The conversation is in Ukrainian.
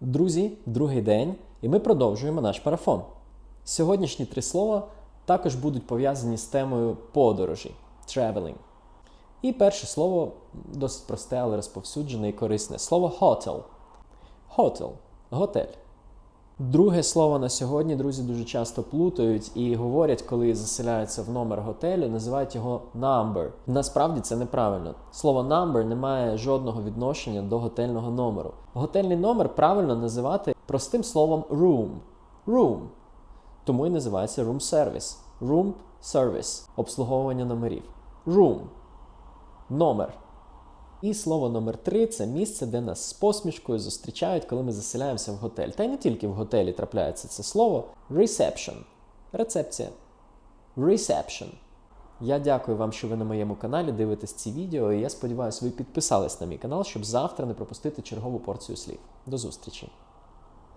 Друзі, другий день, і ми продовжуємо наш марафон. Сьогоднішні три слова також будуть пов'язані з темою подорожі traveling. І перше слово досить просте, але розповсюджене і корисне слово hotel. Hotel готель. Друге слово на сьогодні друзі дуже часто плутають і говорять, коли заселяються в номер готелю, називають його number. Насправді це неправильно. Слово number не має жодного відношення до готельного номеру. Готельний номер правильно називати простим словом room. Room. Тому і називається room service. Room service обслуговування номерів. Room. Номер. І слово номер три це місце, де нас з посмішкою зустрічають, коли ми заселяємося в готель. Та й не тільки в готелі трапляється це слово reception. Рецепція. Reception. Я дякую вам, що ви на моєму каналі дивитесь ці відео, і я сподіваюся, ви підписались на мій канал, щоб завтра не пропустити чергову порцію слів. До зустрічі!